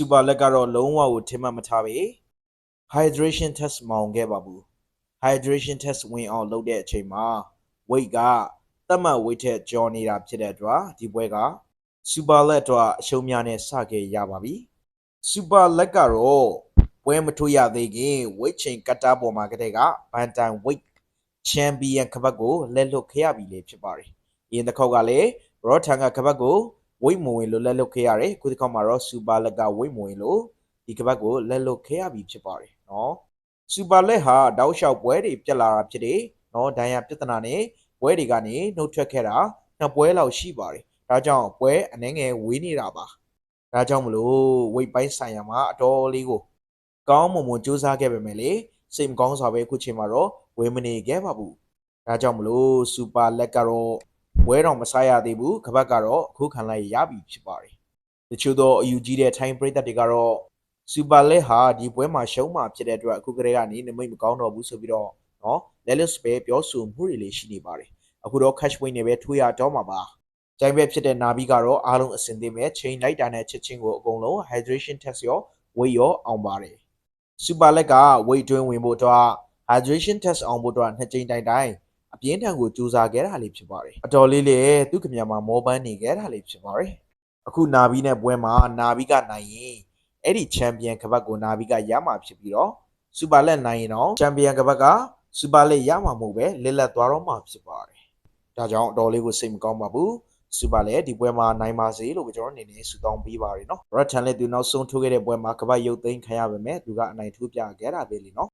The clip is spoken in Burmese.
super လက်ကတော့လုံးဝကိုထင်မှတ်မထားပဲ hydration test မအောင်ခဲ့ပါဘူး hydration test ဝင်အောင်လုပ်တဲ့အချိန်မှာ weight ကသတ်မှတ် weight ထက်ကျော်နေတာဖြစ်တဲ့အတွက်ဒီပွဲက super လက်တော့အရှုံးများနဲ့စခဲ့ရပါပြီ super လက်ကတော့ပွဲမထွေရသေးခင် weight chain ကတ်တာပေါ်မှာကတည်းက bantam weight champion ခပတ်ကိုလက်လွတ်ခဲ့ရပြီလေဖြစ်ပါတယ်။အရင်တစ်ခေါက်ကလည်း raw tang ကခပတ်ကို weight မဝင်လို့လက်လွတ်ခဲ့ရတယ်။ခုတစ်ခေါက်မှာတော့ super လက်က weight မဝင်လို့ဒီခပတ်ကိုလက်လွတ်ခဲ့ရပြီဖြစ်ပါတယ်နော်။ super လက်ဟာတောက်လျှောက်ပွဲတွေပြက်လာတာဖြစ်တယ်နော်။ဒဏ်ရာပြဿနာနဲ့ပွဲတွေကနေနှုတ်ထွက်ခဲ့တာနှစ်ပွဲလောက်ရှိပါတယ်။ဒါကြောင့်ပွဲအနှဲငယ်ဝေးနေတာပါ။ဒါကြောင့်မလို့ weight ပိုင်းဆိုင်ရာမှာအတော်လေးကိုကောင်းမွန်မွန်စူးစမ်းခဲ့ပေမဲ့လေစိတ်မကောင်းစွာပဲအခုချိန်မှာတော့ဝယ်မနေခဲ့ပါဘူး။ဒါကြောင့်မလို့စူပါလက်ကတော့ ဝဲတော်မစားရသေးဘူး။ကပတ်ကတော့အခုခံလိုက်ရပြီဖြစ်ပါတယ်။တချို့သောအယူကြီးတဲ့ထိုင်းပရိသတ်တွေကတော့စူပါလက်ဟာဒီပွဲမှာရှုံးမှာဖြစ်တဲ့အတွက်အခုကတည်းကနေနမိတ်မကောင်းတော့ဘူးဆိုပြီးတော့နော်လက်လစ်ပဲပြောဆိုမှုတွေလေးရှိနေပါတယ်။အခုတော့ cash win နဲ့ပဲထွေးရတော့မှာပါ။ကြိုင်ပဲဖြစ်တဲ့နာဘီကတော့အားလုံးအဆင်သင့်ပဲချိန်လိုက်တာနဲ့ချက်ချင်းကိုအကုန်လုံး hydration test ရော weight ရောအောင်ပါတယ်။ super လက်က weight တွင်းဝင်ဖို့အတွက် hydration test အောင်ဖို့အတွက်နှစ်ကြိမ်တိုင်တိုင် အပြင်းထန်ကိုစူးစမ်းခဲ့တာလေးဖြစ်ပါတယ်အတော်လေးလေသူခင်ဗျာမှာမောပန်းနေခဲ့တာလေးဖြစ်ပါတယ်အခုနာဘီနဲ့ပွဲမှာနာဘီကနိုင်ရင်အဲ့ဒီချန်ပီယံကပတ်ကိုနာဘီကရမှာဖြစ်ပြီးတော့စူပါလက်နိုင်ရင်တော့ချန်ပီယံကပတ်ကစူပါလက်ရမှာမဟုတ်ပဲလက်လက်သွားတော့မှာဖြစ်ပါတယ်ဒါကြောင့်အတော်လေးကိုစိတ်မကောင်းပါဘူးစူပါလက်ဒီပွဲမှာနိုင်ပါစေလို့ကျွန်တော်အနေနဲ့ဆုတောင်းပေးပါရနော်ရတ်ထန်လက်သူနောက်ဆုံးထိုးခဲ့တဲ့ပွဲမှာကပတ်ရုပ်သိမ်းခံရပါမယ်သူကအနိုင်ထိုးပြခဲ့တာပဲလीနော်